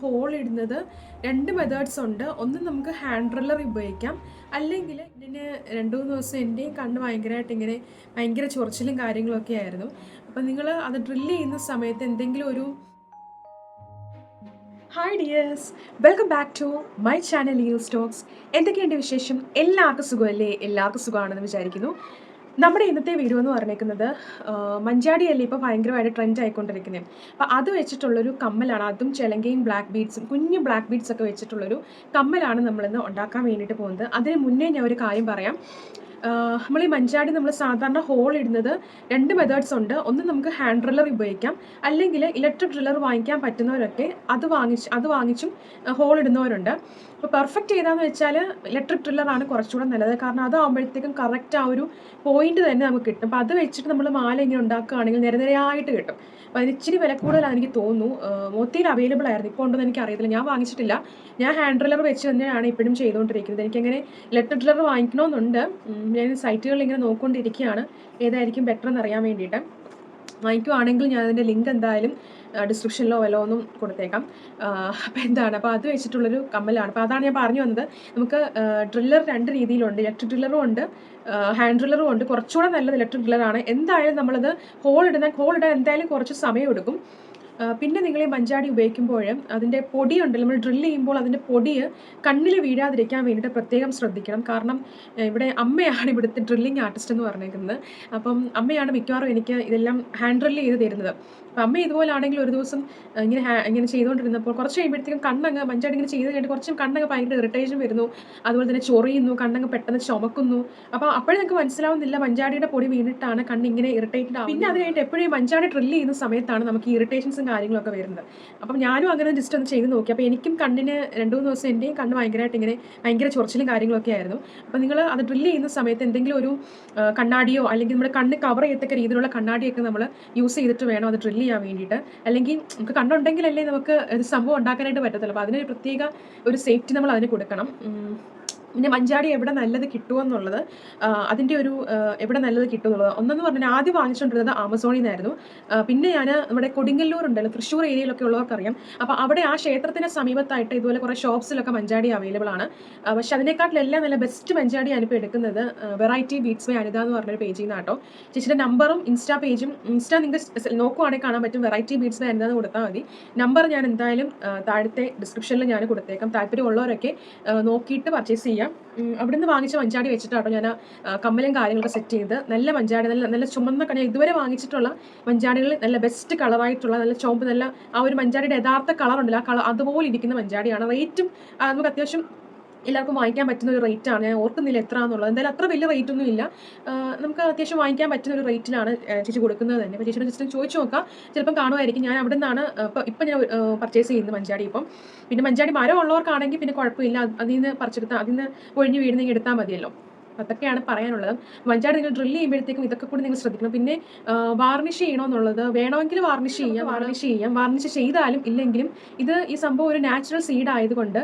Whole ഇടുന്നത് രണ്ട് methods ഉണ്ട്. ഒന്ന് നമുക്ക് ഹാൻഡ് ഡ്രില്ലർ ഉപയോഗിക്കാം. അല്ലെങ്കിൽ ഇതിന് രണ്ട് മൂന്ന് ദിവസം എന്റെയും കണ്ണ് ഭയങ്കരമായിട്ട് ഇങ്ങനെ ഭയങ്കര ചൊറിച്ചിലും കാര്യങ്ങളൊക്കെ ആയിരുന്നു. അപ്പം നിങ്ങൾ അത് ഡ്രില്ല് ചെയ്യുന്ന സമയത്ത് എന്തെങ്കിലും ഒരു hi dears welcome back to my channel you stocks എന്തൊക്കെയുണ്ട് വിശേഷം? എല്ലാവർക്കും സുഖമല്ലേ? എല്ലാവർക്കും സുഖമാണെന്ന് വിചാരിക്കുന്നു. നമ്മുടെ ഇന്നത്തെ വീഡിയോ എന്ന് പറഞ്ഞേക്കുന്നത് മഞ്ചാടിയല്ലേ ഇപ്പോൾ ഭയങ്കരമായിട്ട് ട്രെൻഡ് ആയിക്കൊണ്ടിരിക്കുന്നത് അപ്പോൾ അത് വെച്ചിട്ടുള്ളൊരു കമ്മലാണ് അതും ചെലങ്കയും ബ്ലാക്ക് ബീഡ്സും കുഞ്ഞു ബ്ലാക്ക് ബീഡ്സ് ഒക്കെ വെച്ചിട്ടുള്ളൊരു കമ്മലാണ് നമ്മളിന്ന് ഉണ്ടാക്കാൻ വേണ്ടിയിട്ട് പോകുന്നത്. അതിന് മുന്നേ ഞാൻ ഒരു കാര്യം പറയാം. നമ്മൾ ഈ മഞ്ചാടി നമ്മൾ സാധാരണ ഹോൾ ഇടുന്നത് രണ്ട് മെത്തേഡ്സ് ഉണ്ട്. ഒന്ന് നമുക്ക് ഹാൻഡ് ഡ്രില്ലർ ഉപയോഗിക്കാം. അല്ലെങ്കിൽ ഇലക്ട്രിക് ഡ്രില്ലർ വാങ്ങിക്കാൻ പറ്റുന്നവരൊക്കെ അത് വാങ്ങിച്ച് അത് വാങ്ങിച്ചും ഹോൾ ഇടുന്നവരുണ്ട്. അപ്പോൾ പെർഫെക്റ്റ് ഏതാന്ന് വെച്ചാൽ ഇലക്ട്രിക് ട്രില്ലറാണ് കുറച്ചുകൂടെ നല്ലത്. കാരണം അതാകുമ്പോഴത്തേക്കും കറക്റ്റ് ആ ഒരു പോയിന്റ് തന്നെ നമുക്ക് കിട്ടും. അപ്പോൾ അത് വെച്ചിട്ട് നമ്മൾ മാല ഇങ്ങനെ ഉണ്ടാക്കുകയാണെങ്കിൽ നിരനിരയായിട്ട് കിട്ടും. അപ്പോൾ അതിന് ഇച്ചിരി വില കൂടുതലാണ് എനിക്ക് തോന്നുന്നു. മൊത്തയിൽ അവൈലബിൾ ആയിരുന്നു. ഇപ്പോൾ ഉണ്ടെന്ന് എനിക്ക് അറിയത്തില്ല. ഞാൻ വാങ്ങിച്ചിട്ടില്ല. ഞാൻ ഹാൻഡ് ഡ്രില്ലർ വെച്ച് തന്നെയാണ് ഇപ്പോഴും ചെയ്തുകൊണ്ടിരിക്കുന്നത്. എനിക്കങ്ങനെ ഇലക്ട്രിക് ട്രില്ലർ വാങ്ങിക്കണമെന്നുണ്ട് ഞാൻ സൈറ്റുകളിൽ ഇങ്ങനെ നോക്കിക്കൊണ്ടിരിക്കുകയാണ്. ഏതായിരിക്കും ബെറ്റർ എന്ന് അറിയാൻ വേണ്ടിയിട്ട്. വാങ്ങിക്കുവാണെങ്കിൽ ഞാൻ അതിന്റെ ലിങ്ക് എന്തായാലും ഡിസ്ക്രിപ്ഷനിലോ വല്ലോ ഒന്നും കൊടുത്തേക്കാം. അപ്പോൾ എന്താണ്? അപ്പോൾ അത് വെച്ചിട്ടുള്ളൊരു കമ്മലാണ്. അപ്പോൾ അതാണ് ഞാൻ പറഞ്ഞു വന്നത്. നമുക്ക് ഡ്രില്ലർ രണ്ട് രീതിയിലുണ്ട്. ഇലക്ട്രിക് ഡ്രില്ലറും ഉണ്ട്. ഹാൻഡ് ഡ്രില്ലറും ഉണ്ട്. കുറച്ചുകൂടെ നല്ലത് ഇലക്ട്രിക് ഡ്രില്ലറാണ് എന്തായാലും നമ്മളത് ഹോൾ ഇടുന്ന ഹോൾ ഇടാൻ എന്തായാലും കുറച്ച് സമയം എടുക്കും പിന്നെ നിങ്ങൾ ഈ മഞ്ചാടി ഉപയോഗിക്കുമ്പോൾ അതിന്റെ പൊടി ഉണ്ടല്ലോ നമ്മൾ ഡ്രില്ല് ചെയ്യുമ്പോൾ അതിന്റെ പൊടി കണ്ണിൽ വീഴാതിരിക്കാൻ വേണ്ടിയിട്ട് പ്രത്യേകം ശ്രദ്ധിക്കണം. കാരണം ഇവിടെ അമ്മയാണ് ഇവിടുത്തെ ഡ്രില്ലിങ് ആർട്ടിസ്റ്റ് എന്ന് പറഞ്ഞേക്കുന്നത്. അപ്പം അമ്മയാണ് മിക്കവാറും എനിക്ക് ഇതെല്ലാം ഹാൻഡ് ഡ്രില്ല് ചെയ്ത് തരുന്നത്. അപ്പം അമ്മ ഇതുപോലാണെങ്കിൽ ഒരു ദിവസം ഇങ്ങനെ ഇങ്ങനെ ചെയ്തുകൊണ്ടിരുന്നപ്പോൾ കുറച്ച് കഴിയുമ്പോഴത്തേക്കും കണ്ണങ്ങ് മഞ്ചാടി ഇങ്ങനെ ചെയ്ത് കഴിഞ്ഞിട്ട് കുറച്ചും കണ്ണങ്ങ് ഭയങ്കര ഇറിറ്റേഷൻ വരുന്നു. അതുപോലെ തന്നെ ചൊറിയുന്നു കണ്ണങ്ങ് പെട്ടെന്ന് ചുമക്കുന്നു. അപ്പോൾ അപ്പോഴും നിങ്ങൾക്ക് മനസ്സിലാവുന്നില്ല മഞ്ചാടിയുടെ പൊടി വീണിട്ടാണ് കണ്ണ് ഇങ്ങനെ ഇറിറ്റേറ്റഡ് ആവുന്നത്. പിന്നെ അത് കഴിഞ്ഞിട്ട് എപ്പോഴും മഞ്ചാടി ഡ്രില്ല് ചെയ്യുന്ന സമയത്താണ് നമുക്ക് ഇറിറ്റേഷൻസും കാര്യങ്ങളൊക്കെ വരുന്നത്. അപ്പം ഞാനും അങ്ങനെ ജസ്റ്റ് ഒന്ന് ചെയ്ത് നോക്കി. അപ്പോൾ എനിക്കും കണ്ണിന് രണ്ട് മൂന്ന് ദിവസം എന്റെയും കണ്ണ് ഭയങ്കരമായിട്ട് ഇങ്ങനെ ഭയങ്കര ചൊറിച്ചിലും കാര്യങ്ങളൊക്കെ ആയിരുന്നു. അപ്പോൾ നിങ്ങൾ അത് ഡ്രില്ല് ചെയ്യുന്ന സമയത്ത് എന്തെങ്കിലും ഒരു കണ്ണാടിയോ അല്ലെങ്കിൽ നമ്മുടെ കണ്ണ് കവർ ചെയ്യത്തക്ക രീതിയിലുള്ള കണ്ണാടിയൊക്കെ നമ്മൾ യൂസ് ചെയ്തിട്ട് വേണം അത് ഡ്രില്ല് ചെയ്യാൻ വേണ്ടിയിട്ട്. അല്ലെങ്കിൽ നമുക്ക് കണ്ണുണ്ടെങ്കിലല്ലേ നമുക്ക് ഒരു സംഭവം ഉണ്ടാക്കാനായിട്ട് പറ്റത്തുള്ളൂ. അപ്പോൾ അതിനൊരു പ്രത്യേക ഒരു സേഫ്റ്റി നമ്മൾ അതിന് കൊടുക്കണം. പിന്നെ മഞ്ചാടി എവിടെ നല്ലത് കിട്ടുമെന്നുള്ളത് അതിന്റെ ഒരു എവിടെ നല്ലത് കിട്ടുമെന്നുള്ളത് ഒന്നെന്ന് പറഞ്ഞാൽ ആദ്യം വാങ്ങിച്ചുകൊണ്ടിരുന്നത് ആമസോണിൽ നിന്നായിരുന്നു. പിന്നെ ഞാൻ നമ്മുടെ കൊടുങ്ങല്ലൂർ ഉണ്ടല്ലോ തൃശ്ശൂർ ഏരിയയിലൊക്കെ ഉള്ളവർക്കറിയാം. അപ്പോൾ അവിടെ ആ ക്ഷേത്രത്തിന് സമീപത്തായിട്ട് ഇതുപോലെ കുറേ ഷോപ്സിലൊക്കെ മഞ്ചാടി അവൈലബിൾ ആണ്. പക്ഷെ അതിനെക്കാട്ടിലെല്ലാം നല്ല ബെസ്റ്റ് മഞ്ചാടി ഞാനിപ്പോൾ എടുക്കുന്നത്. വെറൈറ്റി ബീറ്റ്സ് ബൈ അനിത എന്ന് പറഞ്ഞൊരു പേജിൽ നിന്ന് കേട്ടോ ചേച്ചിയുടെ നമ്പറും ഇൻസ്റ്റാ പേജും ഇൻസ്റ്റാ നിങ്ങൾക്ക് നോക്കുവാണെങ്കിൽ കാണാൻ പറ്റും. വെറൈറ്റി ബീറ്റ്സ് ബൈ അനിത എന്ന് കൊടുത്താൽ മതി. നമ്പർ ഞാൻ എന്തായാലും താഴത്തെ ഡിസ്ക്രിപ്ഷനിൽ ഞാൻ കൊടുത്തേക്കാം. താല്പര്യമുള്ളവരൊക്കെ നോക്കിയിട്ട് പർച്ചേസ് ചെയ്യാം. അവിടുന്ന് വാങ്ങിച്ച മഞ്ചാടി വെച്ചിട്ടാട്ടോ ഞാൻ കമ്മലും കാര്യങ്ങളൊക്കെ സെറ്റ് ചെയ്ത് നല്ല മഞ്ചാടി നല്ല നല്ല ചുമന്ന കണി ഇതുവരെ വാങ്ങിച്ചിട്ടുള്ള മഞ്ചാടികളിൽ നല്ല ബെസ്റ്റ് കളറായിട്ടുള്ള നല്ല ചുവപ്പ് നല്ല ആ ഒരു മഞ്ചാടിയുടെ യഥാർത്ഥ കളർ ഉണ്ടല്ലോ. ആ കളർ അതുപോലെ ഇരിക്കുന്ന മഞ്ചാടിയാണ്. റേറ്റും നമുക്ക് അത്യാവശ്യം എല്ലാവർക്കും വാങ്ങിക്കാൻ പറ്റുന്ന ഒരു റേറ്റാണ് ഞാൻ ഓർക്കുന്നില്ല എത്ര എന്നുള്ളത് എന്തായാലും അത്ര വലിയ റേറ്റ് ഒന്നും ഇല്ല. നമുക്ക് അത്യാവശ്യം വാങ്ങിക്കാൻ പറ്റുന്ന ഒരു റേറ്റിലാണ് ചേച്ചി കൊടുക്കുന്നത് തന്നെ. അപ്പോൾ ചേച്ചിയുടെ ജസ്റ്റ് ചോദിച്ചു നോക്കാം. ചിലപ്പം കാണുമായിരിക്കും. ഞാൻ അവിടെ നിന്നാണ് ഇപ്പോൾ ഇപ്പം ഞാൻ പർച്ചേസ് ചെയ്യുന്നത് മഞ്ചാടി ഇപ്പം. പിന്നെ മഞ്ചാടി മരം ഉള്ളവർക്കാണെങ്കിൽ പിന്നെ കുഴപ്പമില്ല. അത് അതിൽ നിന്ന് പറിച്ചെടുത്താൽ അതിൽ നിന്ന് ഒഴിഞ്ഞ് വീടിനെങ്കിൽ എടുത്താൽ മതിയല്ലോ. അതൊക്കെയാണ് പറയാനുള്ളത്. മഞ്ചാട് നിങ്ങൾ ഡ്രില്ല് ചെയ്യുമ്പോഴത്തേക്കും ഇതൊക്കെ കൂടി നിങ്ങൾ ശ്രദ്ധിക്കണം. പിന്നെ വാർണിഷ് ചെയ്യണമെന്നുള്ളത് വേണമെങ്കിൽ വാർണിഷ് ചെയ്യാം വാർണിഷ് ചെയ്യാം. വാർണിഷ് ചെയ്താലും ഇല്ലെങ്കിലും ഇത് ഈ സംഭവം ഒരു നാച്ചുറൽ സീഡ് ആയതുകൊണ്ട്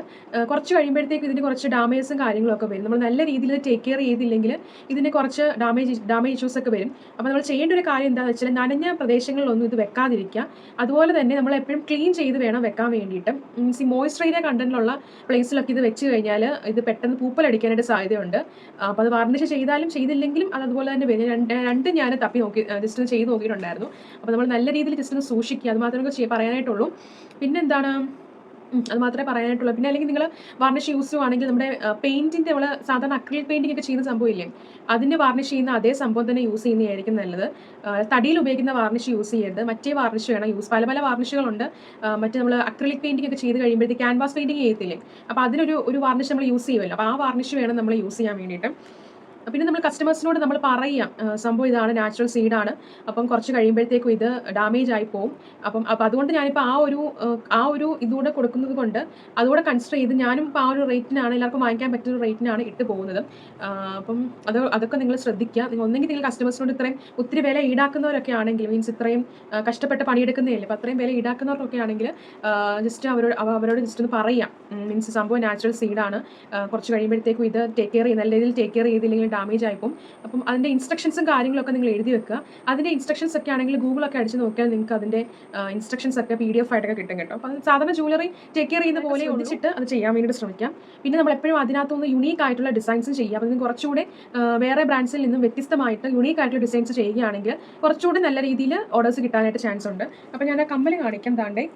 കുറച്ച് കഴിയുമ്പോഴത്തേക്കും ഇതിന് കുറച്ച് ഡാമേജസും കാര്യങ്ങളൊക്കെ വരും. നമ്മൾ നല്ല രീതിയിൽ ടേക്ക് കെയർ ചെയ്തില്ലെങ്കിൽ ഇതിന് കുറച്ച് ഡാമേജ് ഡാമേജ് ഇഷ്യൂസ് ഒക്കെ വരും. അപ്പോൾ നമ്മൾ ചെയ്യേണ്ട ഒരു കാര്യം എന്താണെന്ന് വെച്ചാൽ നനഞ്ഞ പ്രദേശങ്ങളിലൊന്നും ഇത് വെക്കാതിരിക്കുക. അതുപോലെ തന്നെ നമ്മൾ എപ്പോഴും ക്ലീൻ ചെയ്ത് വേണം വെക്കാൻ വേണ്ടിയിട്ട്. മീൻസ് ഈ മോയ്സ്ചറൈസർ കണ്ടന്റിലുള്ള പ്ലേസിലൊക്കെ ഇത് വെച്ച് കഴിഞ്ഞാൽ ഇത് പെട്ടെന്ന് പൂപ്പലടിക്കാനായിട്ട് സാധ്യതയുണ്ട്. അപ്പോൾ അത് വാർണിഷ് ചെയ്താലും ചെയ്തില്ലെങ്കിലും അത് അതുപോലെ തന്നെ വരും. രണ്ട് രണ്ട് ഞാൻ തപ്പി നോക്കി ജസ്റ്റ് ഒന്ന് ചെയ്ത് നോക്കിയിട്ടുണ്ടായിരുന്നു. അപ്പോൾ നമ്മൾ നല്ല രീതിയിൽ ജസ്റ്റ് ഒന്ന് സൂക്ഷിക്കുക. അത് മാത്രമേ പറയാനായിട്ടുള്ളൂ. പിന്നെന്താണ്? എന്താണ് അത് മാത്രമേ പറയാനായിട്ടുള്ളൂ. പിന്നെ അല്ലെങ്കിൽ നിങ്ങൾ വാർണിഷ് യൂസ് ചെയ്യുവാണെങ്കിൽ നമ്മുടെ പെയിന്റിന്റെ നമ്മൾ സാധാരണ അക്രിലിക് പെയിന്റിംഗ് ഒക്കെ ചെയ്യുന്ന സംഭവം ഇല്ലേ? അതിന് വാർണിഷ് ചെയ്യുന്ന അതേ സംഭവം തന്നെ യൂസ് ചെയ്യുന്നതായിരിക്കും നല്ലത്. തടിയിൽ ഉപയോഗിക്കുന്ന വാർണിഷ് യൂസ് ചെയ്യരുത്. മറ്റേ വാർണിഷ് വേണം യൂസ് പല പല വാർണിഷുകളുണ്ട് മറ്റേ നമ്മൾ അക്രിലിക് പെയിന്റിംഗ് ഒക്കെ ചെയ്ത് കഴിയുമ്പോഴത്തേക്ക് ക്യാൻവാസ് പെയിന്റിംഗ് ചെയ്യത്തില്ലേ? അപ്പോൾ അതിനൊരു ഒരു വാർണിഷ് നമ്മൾ യൂസ് ചെയ്യുമല്ലോ. അപ്പോൾ ആ വാർണിഷ് വേണം നമ്മൾ യൂസ് ചെയ്യാൻ വേണ്ടിയിട്ട്. പിന്നെ നമ്മൾ കസ്റ്റമേഴ്സിനോട് നമ്മൾ പറയാം സംഭവം ഇതാണ് നാച്ചുറൽ സീഡാണ് അപ്പം കുറച്ച് കഴിയുമ്പോഴത്തേക്കും ഇത് ഡാമേജ് ആയി പോകും അപ്പം അപ്പം അതുകൊണ്ട് ഞാനിപ്പോൾ ആ ഒരു ആ, ഒരു ഇതുകൂടെ കൊടുക്കുന്നത് കൊണ്ട് അതുകൂടെ കൺസിഡർ ചെയ്ത് ഞാനും ഇപ്പോൾ ആ ഒരു റേറ്റിനാണ് എല്ലാവർക്കും വാങ്ങിക്കാൻ പറ്റുന്ന റേറ്റിനാണ് ഇട്ട് പോകുന്നത്. അപ്പം അത് അതൊക്കെ നിങ്ങൾ ശ്രദ്ധിക്കുക നിങ്ങൾ ഒന്നെങ്കിൽ നിങ്ങൾ കസ്റ്റമേഴ്സിനോട് ഇത്രയും ഒത്തിരി വില ഈടാക്കുന്നവരൊക്കെ ആണെങ്കിൽ മീൻസ് ഇത്രയും കഷ്ടപ്പെട്ട് പണിയെടുക്കുന്നതല്ലേ അപ്പോൾ അത്രയും വില ഈടാക്കുന്നവർക്കൊക്കെ ആണെങ്കിൽ ജസ്റ്റ് അവരോട് അവരോട് ജസ്റ്റ് ഒന്ന് പറയാം. മീൻസ് സംഭവം നാച്ചുറൽ സീഡാണ് കുറച്ച് കഴിയുമ്പോഴത്തേക്കും ഇത് ടേക്ക് കെയർ ചെയ്ത് നല്ല രീതിയിൽ ടേക്ക് കെയർ ചെയ്തില്ലെങ്കിൽ ഡാമേജ് ആയിപ്പോൾ അപ്പം അതിന്റെ ഇൻസ്ട്രക്ഷൻസും കാര്യങ്ങളൊക്കെ നിങ്ങൾ എഴുതി വെക്കുക. അതിന്റെ ഇൻസ്ട്രക്ഷൻസ് ഒക്കെ ആണെങ്കിൽ ഗൂഗിളൊക്കെ അടിച്ച് നോക്കിയാൽ നിങ്ങൾക്ക് അതിന്റെ ഇൻസ്ട്രക്ഷൻസ് ഒക്കെ പി ഡി എഫ് ആയിട്ടൊക്കെ കിട്ടും. കേട്ടോ അപ്പോൾ സാധാരണ ജ്വല്ലറി ടേക്ക് കെയർ ചെയ്യുന്ന പോലെ ഒന്നിച്ചിട്ട് അത് ചെയ്യാൻ വേണ്ടിയിട്ട് ശ്രമിക്കാം. പിന്നെ നമ്മൾ എപ്പോഴും അതിനകത്തുനിന്ന് യുണീക്ക് ആയിട്ടുള്ള ഡിസൈൻസ് ചെയ്യാം. അപ്പം നിങ്ങൾക്ക് കുറച്ചുകൂടെ വേറെ ബ്രാൻഡ്സിൽ നിന്നും വ്യത്യസ്തമായിട്ട് യുണീക്ക് ആയിട്ടുള്ള ഡിസൈൻസ് ചെയ്യുകയാണെങ്കിൽ കുറച്ചുകൂടെ നല്ല രീതിയിൽ ഓർഡേഴ്സ് കിട്ടാനായിട്ട് ചാൻസ് ഉണ്ട്. അപ്പോൾ ഞാൻ ആ കമ്മൽ കാണിക്കാം താണ്ടേ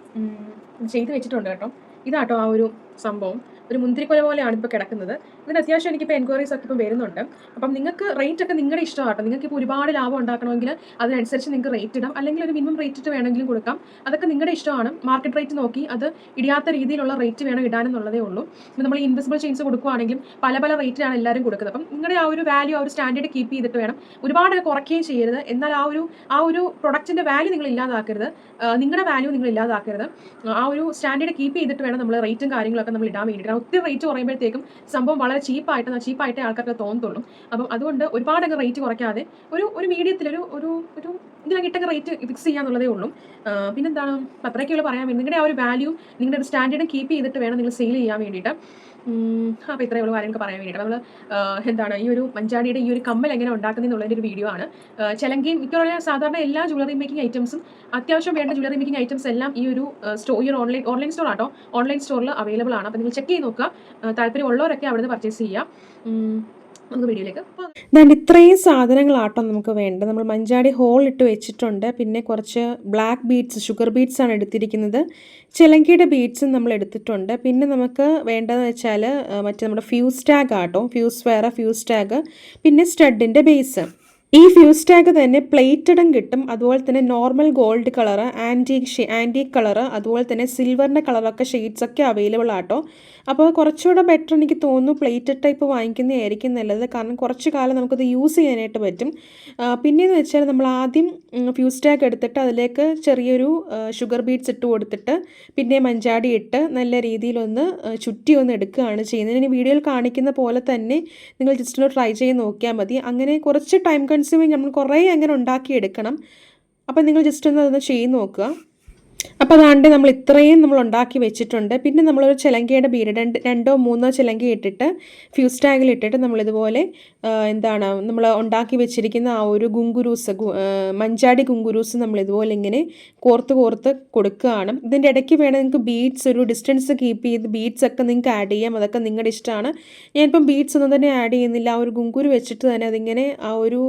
ചെയ്ത് വെച്ചിട്ടുണ്ട് കേട്ടോ. ഇതാട്ടോ ആ ഒരു സംഭവം. ഒരു മുന്തിരിക്കൊല പോലെയാണ് ഇപ്പോൾ കിടക്കുന്നത്. ഇതിന് അത്യാവശ്യം എനിക്കിപ്പോൾ എൻക്വയറീസ് ഒക്കെ ഇപ്പോൾ വരുന്നുണ്ട്. അപ്പം നിങ്ങൾക്ക് റേറ്റ് ഒക്കെ നിങ്ങളുടെ ഇഷ്ടമാട്ടോ. നിങ്ങൾക്ക് ഇപ്പോൾ ഒരുപാട് ലാഭം ഉണ്ടാക്കണമെങ്കിൽ അതിനനുസരിച്ച് നിങ്ങൾക്ക് റേറ്റ് ഇടാം. അല്ലെങ്കിൽ ഒരു മിനിമം റേറ്റ് ഇട്ട് വേണമെങ്കിലും കൊടുക്കാം. അതൊക്കെ നിങ്ങളുടെ ഇഷ്ടമാണ്. മാർക്കറ്റ് റേറ്റ് നോക്കി അത് ഇടിയാത്ത രീതിയിലുള്ള റേറ്റ് വേണം ഇടാനെന്നുള്ളതേ ഉള്ളൂ. ഇപ്പം നമ്മൾ ഇൻവിസിബിൾ ചെയിൻസ് കൊടുക്കുകയാണെങ്കിലും പല പല റേറ്റിലാണ് എല്ലാവരും കൊടുക്കുന്നത്. അപ്പം നിങ്ങളുടെ ആ ഒരു വാല്യൂ ആ ഒരു സ്റ്റാൻഡേർഡ് കീപ്പ് ചെയ്തിട്ട് വേണം. ഒരുപാട് കുറയ്ക്കുകയും ചെയ്യരുത്. എന്നാൽ ആ ഒരു ആ ഒരു പ്രൊഡക്റ്റിന്റെ വാല്യൂ നിങ്ങൾ ഇല്ലാതാക്കരുത്. നിങ്ങളുടെ വാല്യൂ നിങ്ങൾ ഇല്ലാതാക്കരുത്. ആ ഒരു സ്റ്റാൻഡേർഡ് കീപ്പ് ചെയ്തിട്ട് വേണം നമ്മൾ റേറ്റും കാര്യങ്ങളൊക്കെ നമ്മൾ ഇടാൻ വേണ്ടിയിട്ട്. ഒത്തിരി റേറ്റ് കുറയുമ്പോഴത്തേക്കും സംഭവം വളരെ ചീപ്പായിട്ട് ചീപ്പായിട്ട് ആൾക്കാർക്ക് തോന്നത്തുള്ളൂ. അപ്പം അതുകൊണ്ട് ഒരുപാട് അങ്ങ് റേറ്റ് കുറയ്ക്കാതെ ഒരു ഒരു മീഡിയത്തിൽ ഒരു ഒരു ഇതിലൊക്കെ ഇട്ടൊക്കെ റേറ്റ് ഫിക്സ് ചെയ്യാന്നുള്ളതേ ഉള്ളൂ. പിന്നെന്താണ്? അത്രയ്ക്കുള്ള പറയാൻ വേണ്ടി. നിങ്ങളുടെ ആ ഒരു വാല്യൂ നിങ്ങളുടെ ഒരു സ്റ്റാൻഡേർഡും കീപ്പ് ചെയ്തിട്ട് വേണം നിങ്ങൾ സെയിൽ ചെയ്യാൻ വേണ്ടിയിട്ട്. അപ്പോൾ ഇത്രയുള്ള കാര്യങ്ങൾക്ക് പറയാൻ വേണ്ടിയിട്ട്. നമ്മൾ എന്താണ് ഈ ഒരു മഞ്ചാടിയുടെ ഈ ഒരു കമ്മൽ എങ്ങനെ ഉണ്ടാക്കുന്നതെന്നുള്ളതിന്റെ ഒരു വീഡിയോ ആണ്. ചിലങ്കി മിക്കവാറും സാധാരണ എല്ലാ ജ്വല്ലറി മേക്കിംഗ് ഐറ്റംസും അത്യാവശ്യം വേണ്ട ജ്വല്ലറി മേക്കിംഗ് ഐറ്റംസ് എല്ലാം ഈ ഒരു സ്റ്റോ ഈ ഒരു ഓൺലൈൻ ഓൺലൈൻ സ്റ്റോർ ആട്ടോ. ഓൺലൈൻ സ്റ്റോറിൽ അവൈലബിൾ ആണ്. അപ്പോൾ നിങ്ങൾ ചെക്ക് ചെയ്ത് നോക്കുക. താല്പര്യമുള്ളവരൊക്കെ അവിടെ നിന്ന് പർച്ചേസ് ചെയ്യാം ഉം, നമുക്ക് വീഡിയോയിലേക്ക് പോകാം. ഇത്രയും സാധനങ്ങളാട്ടോ നമുക്ക് വേണ്ട നമ്മൾ മഞ്ചാടി ഹോൾ ഇട്ട് വെച്ചിട്ടുണ്ട്. പിന്നെ കുറച്ച് ബ്ലാക്ക് ബീഡ്സ് ഷുഗർ ബീഡ്സ് ആണ് എടുത്തിരിക്കുന്നത്. ചിലങ്കിയുടെ ബീഡ്സും നമ്മൾ എടുത്തിട്ടുണ്ട്. പിന്നെ നമുക്ക് വേണ്ടതെന്ന് വെച്ചാൽ മറ്റേ നമ്മുടെ ഫ്യൂസ് ടാഗ് ആട്ടോ. ഫ്യൂസ് വേറെ ഫ്യൂസ് ടാഗ് പിന്നെ സ്റ്റഡിന്റെ ബേസ് ഈ ഫ്യൂസ് ടാഗ് തന്നെ പ്ലേറ്റഡും കിട്ടും. അതുപോലെ തന്നെ normal gold colour antique antique colour അതുപോലെ തന്നെ സിൽവറിന്റെ കളറൊക്കെ ഒക്കെ അവൈലബിൾ ആട്ടോ. അപ്പോൾ കുറച്ചുകൂടെ ബെറ്റർ എനിക്ക് തോന്നുന്നു പ്ലേറ്റഡ് ടൈപ്പ് വാങ്ങിക്കുന്നതായിരിക്കും നല്ലത്. കാരണം കുറച്ച് കാലം നമുക്കത് യൂസ് ചെയ്യാനായിട്ട് പറ്റും. പിന്നെയെന്ന് വെച്ചാൽ നമ്മൾ ആദ്യം ഫ്യൂസ് ടാഗ് എടുത്തിട്ട് അതിലേക്ക് ചെറിയൊരു ഷുഗർ ബീഡ്സ് ഇട്ട് കൊടുത്തിട്ട് പിന്നെ മഞ്ചാടി ഇട്ട് നല്ല രീതിയിലൊന്ന് ചുറ്റി ഒന്ന് എടുക്കുകയാണ് ചെയ്യുന്നത്. ഇനി വീഡിയോയിൽ കാണിക്കുന്ന പോലെ തന്നെ നിങ്ങൾ ജസ്റ്റ് ഒന്ന് ട്രൈ ചെയ്ത് നോക്കിയാൽ മതി. അങ്ങനെ കുറച്ച് ടൈം കൺസ്യൂമിങ് നമ്മൾ കുറേ അങ്ങനെ ഉണ്ടാക്കിയെടുക്കണം. അപ്പോൾ നിങ്ങൾ ജസ്റ്റ് ഒന്ന് അതൊന്ന് ചെയ്ത് നോക്കുക. അപ്പോൾ അതാണ്ട് നമ്മൾ ഇത്രയും നമ്മൾ ഉണ്ടാക്കി വെച്ചിട്ടുണ്ട്. പിന്നെ നമ്മളൊരു ചിലങ്കയുടെ ബീഡ് രണ്ട് രണ്ടോ മൂന്നോ ചിലങ്ക ഇട്ടിട്ട് ഫ്യൂസ് ടാഗിൽ ഇട്ടിട്ട് നമ്മളിതുപോലെ എന്താണ് നമ്മൾ ഉണ്ടാക്കി വെച്ചിരിക്കുന്ന ആ ഒരു ഗുങ്കുരൂസ് മഞ്ചാടി ഗുങ്കുരൂസ് നമ്മളിതുപോലെ ഇങ്ങനെ കോർത്ത് കോർത്ത് കൊടുക്കുകയാണ്. ഇതിന്റെ ഇടയ്ക്ക് വേണം നിങ്ങൾക്ക് ബീഡ്സ് ഒരു ഡിസ്റ്റൻസ് കീപ്പ് ചെയ്ത് ബീഡ്സ് ഒക്കെ നിങ്ങൾക്ക് ആഡ് ചെയ്യാം. അതൊക്കെ നിങ്ങളുടെ ഇഷ്ടമാണ്. ഞാനിപ്പം ബീഡ്സ് ഒന്നും തന്നെ ആഡ് ചെയ്യുന്നില്ല. ആ ഒരു ഗുങ്കുരു വെച്ചിട്ട് തന്നെ അതിങ്ങനെ ആ ഒരു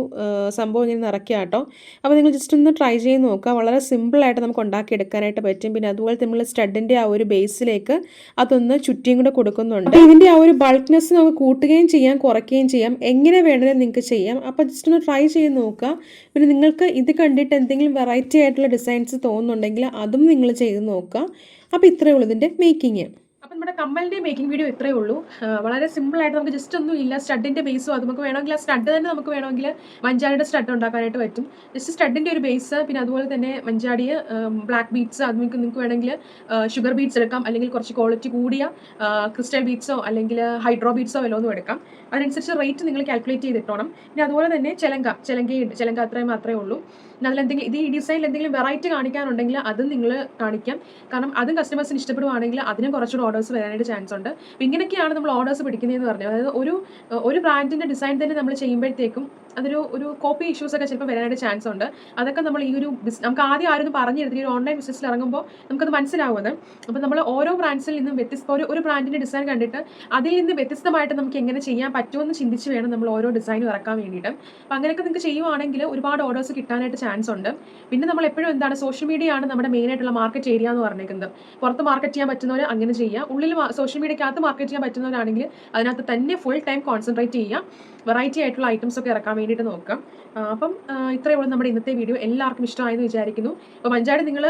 സംഭവം ഇങ്ങനെ നിറയ്ക്കുക കേട്ടോ. അപ്പോൾ നിങ്ങൾ ജസ്റ്റ് ഒന്ന് ട്രൈ ചെയ്ത് നോക്കുക. വളരെ സിമ്പിളായിട്ട് നമുക്ക് ഉണ്ടാക്കിയെടുക്കാനായിട്ട് പറ്റും. പിന്നെ അതുപോലെ നമ്മൾ സ്റ്റഡിന്റെ ആ ഒരു ബേസിലേക്ക് അതൊന്ന് ചുറ്റിയും കൂടെ കൊടുക്കുന്നുണ്ട്. ഇതിന്റെ ആ ഒരു ബൾക്ക്നെസ് നമുക്ക് കൂട്ടുകയും ചെയ്യാം കുറയ്ക്കുകയും ചെയ്യാം. എങ്ങനെ വേണമെങ്കിലും നിങ്ങൾക്ക് ചെയ്യാം. അപ്പോൾ ജസ്റ്റ് ഒന്ന് ട്രൈ ചെയ്ത് നോക്കുക. പിന്നെ നിങ്ങൾക്ക് ഇത് കണ്ടിട്ട് എന്തെങ്കിലും വെറൈറ്റി ആയിട്ടുള്ള ഡിസൈൻസ് തോന്നുന്നുണ്ടെങ്കിൽ അതും നിങ്ങൾ ചെയ്ത് നോക്കുക. അപ്പോൾ ഇത്രയേ ഉള്ളൂ ഇതിന്റെ മേക്കിങ് അപ്പം നമ്മുടെ കമ്മലിന്റെ മേക്കിംഗ് വീഡിയോ ഇത്രയേ ഉള്ളൂ. വളരെ സിമ്പിൾ ആയിട്ട് നമുക്ക് ജസ്റ്റ് ഒന്നും ഇല്ല. സ്റ്റഡിന്റെ ബേസും അത് നമുക്ക് വേണമെങ്കിൽ ആ സ്റ്റഡ് തന്നെ നമുക്ക് വേണമെങ്കിൽ മഞ്ചാടിയുടെ സ്റ്റഡ് ഉണ്ടാക്കാനായിട്ട് പറ്റും. ജസ്റ്റ് സ്റ്റഡിന്റെ ഒരു ബേസ് പിന്നെ അതുപോലെ തന്നെ മഞ്ചാടി ബ്ലാക്ക് ബീഡ്സ് അത് നിങ്ങൾക്ക് നിങ്ങൾക്ക് വേണമെങ്കിൽ ഷുഗർ ബീഡ്സ് എടുക്കാം. അല്ലെങ്കിൽ കുറച്ച് ക്വാളിറ്റി കൂടിയ ക്രിസ്റ്റൽ ബീഡ്സോ അല്ലെങ്കിൽ ഹൈഡ്രോ ബീഡ്സോ വല്ലതും എടുക്കാം. അതിനനുസരിച്ച് റേറ്റ് നിങ്ങൾ കാൽക്കുലേറ്റ് ചെയ്തിട്ടോണം. പിന്നെ അതുപോലെ തന്നെ ചെലങ്ക ചെലങ്കയുണ്ട് ചെലങ്ക അത്രയും മാത്രമേ ഉള്ളൂ. അതിലെന്തെങ്കിലും ഇത് ഈ ഡിസൈനിൽ എന്തെങ്കിലും വെറൈറ്റി കാണിക്കാനുണ്ടെങ്കിൽ അതും നിങ്ങൾ കാണിക്കാം. കാരണം അതും കസ്റ്റമേഴ്സിന് ഇഷ്ടപ്പെടുവാണെങ്കിൽ അതിനും കുറച്ചുകൂടെ ഓർഡേഴ്സ് വരാനായിട്ട് ചാൻസ് ഉണ്ട്. അപ്പോൾ ഇങ്ങനെയൊക്കെയാണ് നമ്മൾ ഓർഡേഴ്സ് പിടിക്കുന്നതെന്ന് പറഞ്ഞത്. അതായത് ഒരു ഒരു ബ്രാൻഡിന്റെ ഡിസൈൻ തന്നെ നമ്മൾ ചെയ്യുമ്പോഴത്തേക്കും അതൊരു ഒരു കോപ്പി ഇഷ്യൂസ് ഒക്കെ ചിലപ്പോൾ വരാനായിട്ട് ചാൻസ് ഉണ്ട്. അതൊക്കെ നമ്മൾ ഈ ഒരു ബിസ് നമുക്ക് ആദ്യം ആരും പറഞ്ഞു തരുന്നത് ഈ ഒരു ഓൺലൈൻ ബിസിനസ്സിൽ ഇറങ്ങുമ്പോൾ നമുക്കത് മനസ്സിലാവുന്നത്. അപ്പോൾ നമ്മൾ ഓരോ ബ്രാൻഡ്സിൽ നിന്നും വ്യത്യസ്ത ഒരു ഒരു ബ്രാൻഡിന്റെ ഡിസൈൻ കണ്ടിട്ട് അതിൽ നിന്ന് വ്യത്യസ്തമായിട്ട് നമുക്ക് എങ്ങനെ ചെയ്യാൻ പറ്റുമെന്ന് ചിന്തിച്ച് വേണം നമ്മൾ ഓരോ ഡിസൈനും ഇറക്കാൻ വേണ്ടിയിട്ട്. അപ്പോൾ അങ്ങനെയൊക്കെ നിങ്ങൾക്ക് ചെയ്യുവാണെങ്കിൽ ഒരുപാട് ഓർഡേഴ്സ് കിട്ടാനായിട്ട് ചാൻസ് ഉണ്ട്. പിന്നെ നമ്മൾ എപ്പോഴും എന്താണ് സോഷ്യൽ മീഡിയ ആണ് നമ്മുടെ മെയിൻ ആയിട്ടുള്ള മാർക്കറ്റ് ഏരിയ എന്ന് പറഞ്ഞേക്കുന്നത് പുറത്ത് മാർക്കറ്റ് ചെയ്യാൻ പറ്റുന്നവർ അങ്ങനെ ചെയ്യുക ഉള്ളിൽ സോഷ്യൽ മീഡിയക്കകത്ത് മാർക്കറ്റ് ചെയ്യാൻ പറ്റുന്നവരാണെങ്കിൽ അതിനകത്ത് തന്നെ ഫുൾ ടൈം കോൺസെൻട്രേറ്റ് ചെയ്യുക. വെറൈറ്റി ആയിട്ടുള്ള ഐറ്റംസ് ഒക്കെ ഇറക്കാൻ വേണ്ടിയിട്ട് നോക്കാം. അപ്പം ഇത്രയേ ഉള്ളൂ നമ്മുടെ ഇന്നത്തെ വീഡിയോ. എല്ലാവർക്കും ഇഷ്ടമായെന്ന് വിചാരിക്കുന്നു. അപ്പോൾ മഞ്ചാടി നിങ്ങൾ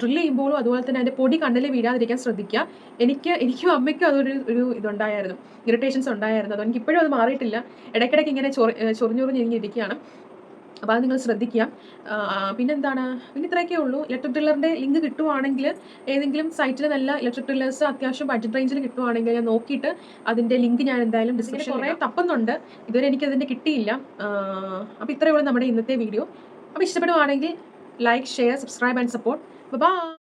ഡ്രിൽ ചെയ്യുമ്പോഴും അതുപോലെ തന്നെ അതിന്റെ പൊടി കണ്ണിൽ വീഴാതിരിക്കാൻ ശ്രദ്ധിക്കുക. എനിക്ക് എനിക്കും അമ്മയ്ക്കും അതൊരു ഒരു ഇതുണ്ടായിരുന്നു. ഇറിറ്റേഷൻസ് ഉണ്ടായിരുന്നു. അതോ എനിക്ക് ഇപ്പോഴും അത് മാറിയിട്ടില്ല. ഇടയ്ക്കിടയ്ക്ക് ഇങ്ങനെ ചൊറി ചൊറിഞ്ഞൊറിഞ്ഞ് ഇരിക്കുകയാണ്. അപ്പോൾ അത് നിങ്ങൾ ശ്രദ്ധിക്കുക. പിന്നെ പിന്നെന്താണ്? പിന്നെ ഇത്രയൊക്കെ ഉള്ളൂ. ഇലക്ട്രിക് ഡ്രില്ലറിന്റെ ലിങ്ക് കിട്ടുവാണെങ്കിൽ ഏതെങ്കിലും സൈറ്റിൽ നല്ല ഇലക്ട്രിക് ഡ്രില്ലേഴ്സ് അത്യാവശ്യം ബഡ്ജറ്റ് റേഞ്ചിൽ കിട്ടുവാണെങ്കിൽ ഞാൻ നോക്കിയിട്ട് അതിന്റെ ലിങ്ക് ഞാൻ എന്തായാലും ഡിസ്ക്രിപ്ഷൻ കുറേ തപ്പുന്നുണ്ട്. ഇതുവരെ എനിക്ക് അതിന്റെ കിട്ടിയില്ല അപ്പോൾ ഇത്രയേ ഉള്ളൂ നമ്മുടെ ഇന്നത്തെ വീഡിയോ അപ്പോൾ ഇഷ്ടപ്പെടുവാണെങ്കിൽ like share subscribe and support bye